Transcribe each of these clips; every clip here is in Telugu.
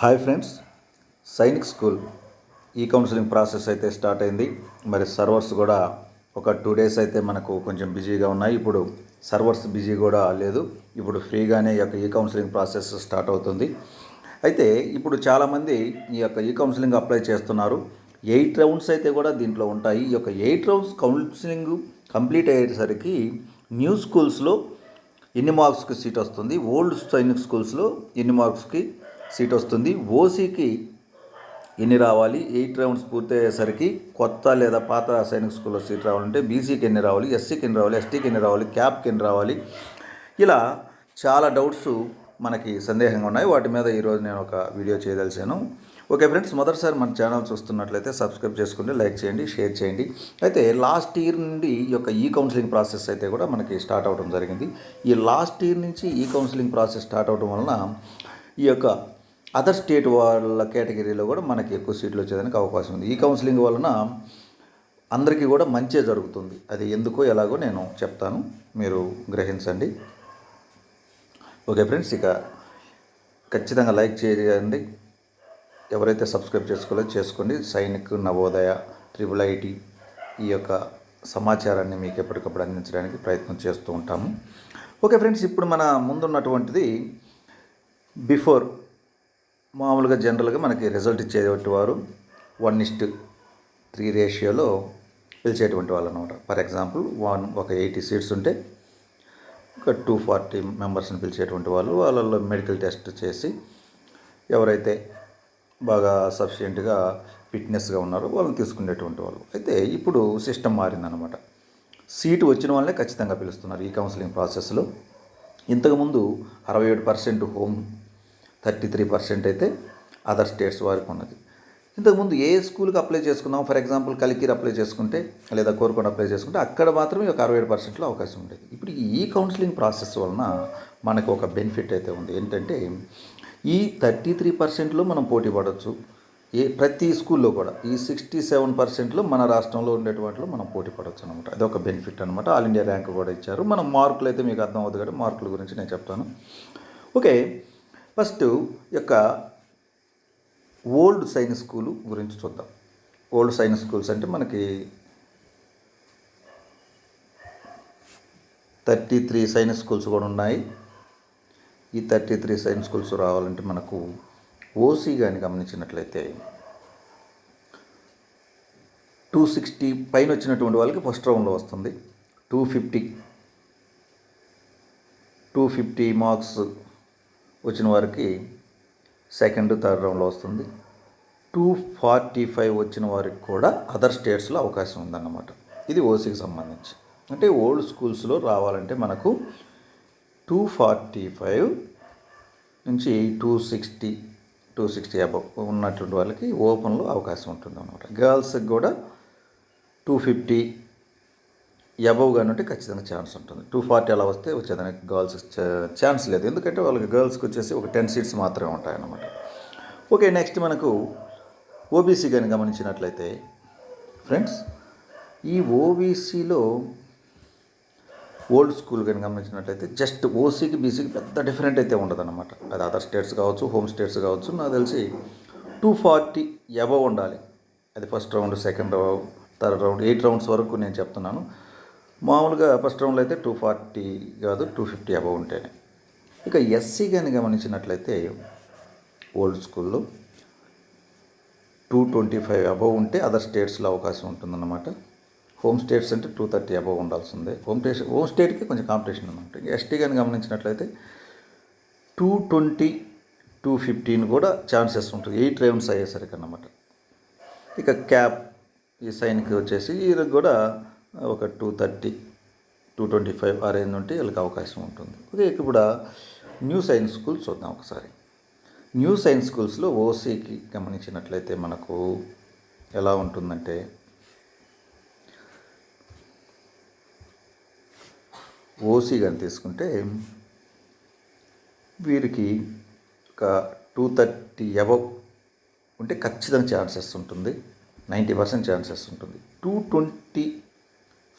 Hi friends Sainik school. ఈ కౌన్సిలింగ్ ప్రాసెస్ అయితే స్టార్ట్ అయింది. మరి సర్వర్స్ కూడా ఒక టూ డేస్ అయితే మనకు కొంచెం బిజీగా ఉన్నాయి. ఇప్పుడు సర్వర్స్ బిజీ కూడా లేదు. ఇప్పుడు ఫ్రీగానే ఈ యొక్క ఈ కౌన్సిలింగ్ ప్రాసెస్ స్టార్ట్ అవుతుంది. అయితే ఇప్పుడు చాలామంది ఈ యొక్క ఈ కౌన్సిలింగ్ అప్లై చేస్తున్నారు. ఎయిట్ రౌండ్స్ అయితే కూడా దీంట్లో ఉంటాయి. ఈ యొక్క ఎయిట్ రౌండ్స్ కౌన్సిలింగ్ కంప్లీట్ అయ్యేసరికి న్యూ స్కూల్స్లో ఎన్ని మార్క్స్కి సీట్ వస్తుంది? ఓల్డ్ సైనిక్ స్కూల్స్లో ఎన్ని మార్క్స్కి సీట్ వస్తుంది. ఓసీకి ఎన్ని రావాలి? ఎయిట్ రౌండ్స్ పూర్తయ్యేసరికి కొత్త లేదా పాత సైనిక్ స్కూల్లో సీట్ రావాలంటే బీసీకి ఎన్ని రావాలి? ఎస్సీకి ఎన్ని రావాలి? ఎస్టీకి ఎన్ని రావాలి? క్యాప్కి ఎన్ని రావాలి? ఇలా చాలా డౌట్స్ మనకి సందేహంగా ఉన్నాయి. వాటి మీద ఈరోజు నేను ఒక వీడియో చేయదలిచాను. ఓకే ఫ్రెండ్స్ మొదటిసారి మన ఛానల్ చూస్తున్నట్లయితే సబ్స్క్రైబ్ చేసుకోండి లైక్ చేయండి షేర్ చేయండి. అయితే లాస్ట్ ఇయర్ నుండి ఈ యొక్క ఈ కౌన్సిలింగ్ ప్రాసెస్ అయితే కూడా మనకి స్టార్ట్ అవడం జరిగింది. ఈ లాస్ట్ ఇయర్ నుంచి ఈ కౌన్సిలింగ్ ప్రాసెస్ స్టార్ట్ అవడం వలన ఈ యొక్క అదర్ స్టేట్ వాళ్ళ కేటగిరీలో కూడా మనకి ఎక్కువ సీట్లు వచ్చేదానికి అవకాశం ఉంది. ఈ కౌన్సిలింగ్ వలన అందరికీ కూడా మంచే జరుగుతుంది. అది ఎందుకో ఎలాగో నేను చెప్తాను. మీరు గ్రహించండి. ఓకే ఫ్రెండ్స్ ఇక ఖచ్చితంగా లైక్ చేయండి. ఎవరైతే సబ్స్క్రైబ్ చేసుకోలేదో చేసుకోండి. సైనిక్ నవోదయ ట్రిపుల్ ఐటీ ఈ యొక్క సమాచారాన్ని మీకు ఎప్పటికప్పుడు అందించడానికి ప్రయత్నం చేస్తూ ఉంటాము. ఓకే ఫ్రెండ్స్ ఇప్పుడు మన ముందున్నటువంటిది బిఫోర్ మామూలుగా జనరల్గా మనకి రిజల్ట్ ఇచ్చేటువంటి వారు వన్ ఇస్ట్ త్రీ రేషియోలో పిలిచేటువంటి వాళ్ళు అనమాట ఫర్ ఎగ్జాంపుల్ వన్ ఒక ఎయిటీ సీట్స్ ఉంటే ఒక టూ ఫార్టీ మెంబర్స్ని పిలిచేటువంటి వాళ్ళు వాళ్ళల్లో మెడికల్ టెస్ట్ చేసి ఎవరైతే బాగా సఫిషియెంట్గా ఫిట్నెస్గా ఉన్నారో వాళ్ళని తీసుకునేటువంటి వాళ్ళు. అయితే ఇప్పుడు సిస్టమ్ మారిందనమాట. సీటు వచ్చిన వాళ్ళనే ఖచ్చితంగా పిలుస్తున్నారు ఈ కౌన్సిలింగ్ ప్రాసెస్లో. ఇంతకుముందు అరవై ఏడు percent home thirty three percent అయితే అదర్ స్టేట్స్ వారికి ఉన్నది. ఇంతకుముందు ఏ స్కూల్కి అప్లై చేసుకున్నాం ఫర్ ఎగ్జాంపుల్ కలికీర్ అప్లై చేసుకుంటే లేదా కోరుకొని అప్లై చేసుకుంటే అక్కడ మాత్రమే ఒక అరవై ఏడు పర్సెంట్లో అవకాశం ఉండేది. ఇప్పుడు ఈ కౌన్సిలింగ్ ప్రాసెస్ వలన మనకు ఒక బెనిఫిట్ అయితే ఉంది. ఏంటంటే ఈ థర్టీ త్రీ పర్సెంట్లో మనం పోటీ పడవచ్చు ఏ ప్రతి స్కూల్లో కూడా ఈ సిక్స్టీ సెవెన్ పర్సెంట్లో మన రాష్ట్రంలో ఉండేటువంటిలో మనం పోటీ పడవచ్చు అనమాట అది ఒక బెనిఫిట్ అనమాట ఆల్ ఇండియా ర్యాంక్ కూడా ఇచ్చారు. మనం మార్కులు అయితే మీకు అర్థం అవుతుంది కాబట్టి మార్కుల గురించి నేను చెప్తాను. ఓకే. ఫస్ట్ యొక్క ఓల్డ్ సైన్స్ స్కూల్ గురించి చూద్దాం. ఓల్డ్ సైన్స్ స్కూల్స్ అంటే మనకి థర్టీ త్రీ సైన్స్ స్కూల్స్ కూడా ఉన్నాయి. ఈ థర్టీ త్రీ సైన్స్ స్కూల్స్ రావాలంటే మనకు ఓసీ కానీ గమనించినట్లయితే టూ సిక్స్టీ పైన వచ్చినటువంటి వాళ్ళకి ఫస్ట్ రౌండ్లో వస్తుంది. Two fifty two fifty marks వచ్చిన వారికి సెకండ్ థర్డ్ రౌండ్లో వస్తుంది. టూ ఫార్టీ ఫైవ్ వచ్చిన వారికి కూడా అదర్ స్టేట్స్లో అవకాశం ఉందన్నమాట. ఇది ఓసీకి సంబంధించి. అంటే ఓల్డ్ స్కూల్స్లో రావాలంటే మనకు టూ ఫార్టీ ఫైవ్ నుంచి two sixty two sixty above ఉన్నటువంటి వాళ్ళకి ఓపెన్లో అవకాశం ఉంటుంది అనమాట గర్ల్స్కి కూడా టూ ఫిఫ్టీ అబవ్ కానీ ఉంటే ఖచ్చితంగా ఛాన్స్ ఉంటుంది. టూ ఫార్టీ అలా వస్తే వచ్చేదానికి గర్ల్స్ ఛాన్స్ లేదు. ఎందుకంటే వాళ్ళకి గర్ల్స్కి వచ్చేసి ఒక టెన్ సీట్స్ మాత్రమే ఉంటాయన్నమాట. ఓకే నెక్స్ట్ మనకు ఓబీసీ కానీ గమనించినట్లయితే ఫ్రెండ్స్ ఈ ఓబీసీలో ఓల్డ్ స్కూల్ కానీ గమనించినట్లయితే జస్ట్ ఓసీకి బీసీకి పెద్ద డిఫరెంట్ అయితే ఉండదన్నమాట. అది అదర్ స్టేట్స్ కావచ్చు హోమ్ స్టేట్స్ కావచ్చు నాకు తెలిసి టూ ఫార్టీ అబవ్ ఉండాలి. అది first round second round third round eight rounds వరకు నేను చెప్తున్నాను. మామూలుగా ఫస్ట్ రౌండ్లో అయితే టూ ఫార్టీ కాదు టూ ఫిఫ్టీ అబవ్ ఉంటేనే. ఇక ఎస్సీ కానీ గమనించినట్లయితే ఓల్డ్ స్కూల్లో టూ ట్వంటీ ఫైవ్ అబవ్ ఉంటే అదర్ స్టేట్స్లో అవకాశం ఉంటుందన్నమాట. హోమ్ స్టేట్స్ అంటే టూ థర్టీ అబవ్ ఉండాల్సిందే. హోమ్ స్టేట్ హోమ్ స్టేట్కి కొంచెం కాంపిటీషన్ అనమాట ఎస్టీ కానీ గమనించినట్లయితే టూ ట్వంటీ టూ ఫిఫ్టీన్ కూడా ఛాన్సెస్ ఉంటుంది. ఎయిట్ రౌండ్స్ అయ్యేసరికి అన్నమాట. ఇక క్యాప్ ఈ సైన్కి వచ్చేసి వీరికి కూడా ఒక two thirty two twenty five ఆ రేంజ్ ఉంటే వీళ్ళకి అవకాశం ఉంటుంది. ఓకే ఇప్పుడు న్యూ సైన్స్ స్కూల్ చూద్దాం ఒకసారి. న్యూ సైన్స్ స్కూల్స్లో ఓసీకి గమనించినట్లయితే మనకు ఎలా ఉంటుందంటే ఓసీ కానీ తీసుకుంటే వీరికి ఒక టూ థర్టీ అబవ్ ఉంటే ఖచ్చితంగా ఛాన్సెస్ ఉంటుంది. నైంటీ పర్సెంట్ ఛాన్సెస్ ఉంటుంది. టూ ట్వంటీ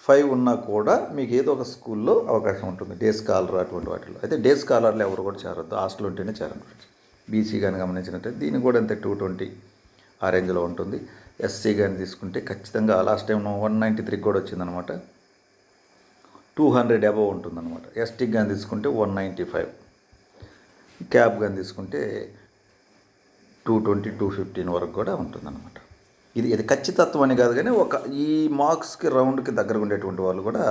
ఫైవ్ ఉన్నా కూడా మీకు ఏదో ఒక స్కూల్లో అవకాశం ఉంటుంది. డే స్కాలర్ అటువంటి వాటిలో. అయితే డే స్కాలర్లు ఎవరు కూడా చేరొద్దు. హాస్టల్ ఉంటేనే చేరండి బీసీ కానీ గమనించినట్టే దీని కూడా అంతే టూ ట్వంటీ ఆ రేంజ్లో ఉంటుంది. ఎస్సీ కానీ తీసుకుంటే ఖచ్చితంగా లాస్ట్ టైం వన్ నైంటీ త్రీకి కూడా వచ్చిందనమాట. టూ హండ్రెడ్ అబవ్ ఉంటుందన్నమాట ఎస్టీకి కానీ తీసుకుంటే వన్ నైంటీ ఫైవ్. క్యాబ్ కానీ తీసుకుంటే టూ ట్వంటీ టూ ఫిఫ్టీన్ వరకు కూడా ఉంటుందన్నమాట ఇది ఇది ఖచ్చితత్వం అని కాదు కానీ ఒక ఈ మార్క్స్కి రౌండ్కి దగ్గర ఉండేటువంటి వాళ్ళు కూడా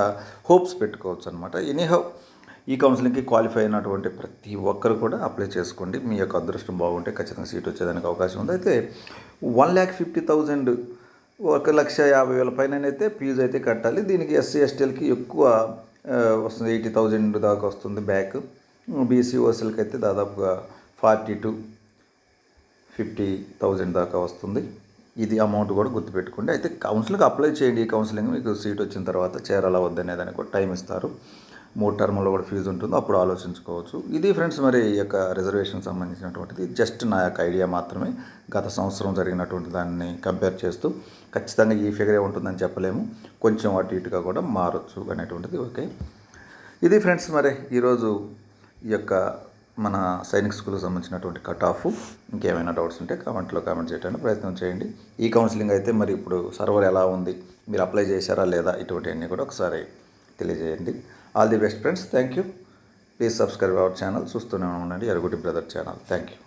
హోప్స్ పెట్టుకోవచ్చు అనమాట ఎనీహౌ ఈ కౌన్సిలింగ్కి క్వాలిఫై అయినటువంటి ప్రతి ఒక్కరు కూడా అప్లై చేసుకోండి. మీ యొక్క అదృష్టం బాగుంటే ఖచ్చితంగా సీట్ వచ్చేదానికి అవకాశం ఉంది. అయితే వన్ ల్యాక్ ఫిఫ్టీ థౌజండ్ ఒక లక్ష యాభై వేల పైన అయితే ఫీజు అయితే కట్టాలి. దీనికి ఎస్సీ ఎస్టీలకి ఎక్కువ వస్తుంది. ఎయిటీ థౌజండ్ దాకా వస్తుంది బ్యాక్. బీసీ ఓసీలకి అయితే దాదాపుగా ఫార్టీ టు ఫిఫ్టీ థౌజండ్ దాకా వస్తుంది. ఇది అమౌంట్ కూడా గుర్తుపెట్టుకోండి. అయితే కౌన్సిలింగ్ అప్లై చేయండి ఈ కౌన్సిలింగ్ మీకు సీట్ వచ్చిన తర్వాత చేరాలా వద్దనే దానికి కూడా టైం ఇస్తారు. మూడు టర్మ్లో కూడా ఫీజు ఉంటుంది అప్పుడు ఆలోచించుకోవచ్చు. ఇది ఫ్రెండ్స్ మరి ఈ యొక్క రిజర్వేషన్ సంబంధించినటువంటిది. జస్ట్ నా యొక్క ఐడియా మాత్రమే గత సంవత్సరం జరిగినటువంటి దాన్ని కంపేర్ చేస్తూ ఖచ్చితంగా ఈ ఫిగరే ఉంటుందని చెప్పలేము. కొంచెం అటు ఇటుగా కూడా మారచ్చు అనేటువంటిది ఓకే ఇది ఫ్రెండ్స్ మరి ఈరోజు ఈ యొక్క మన సైనిక్ స్కూల్కి సంబంధించినటువంటి కట్ ఆఫ్ ఇంకేమైనా డౌట్స్ ఉంటే కామెంట్లో కామెంట్ చేయడానికి ప్రయత్నం చేయండి. ఈ కౌన్సిలింగ్ అయితే మరి ఇప్పుడు సర్వర్ ఎలా ఉంది? మీరు అప్లై చేశారా లేదా? ఇటువంటివన్నీ కూడా ఒకసారి తెలియజేయండి. All the best friends thank you please subscribe our channel చూస్తూనే ఉండండి. ఎరుగుటి బ్రదర్ ఛానల్ థ్యాంక్ యూ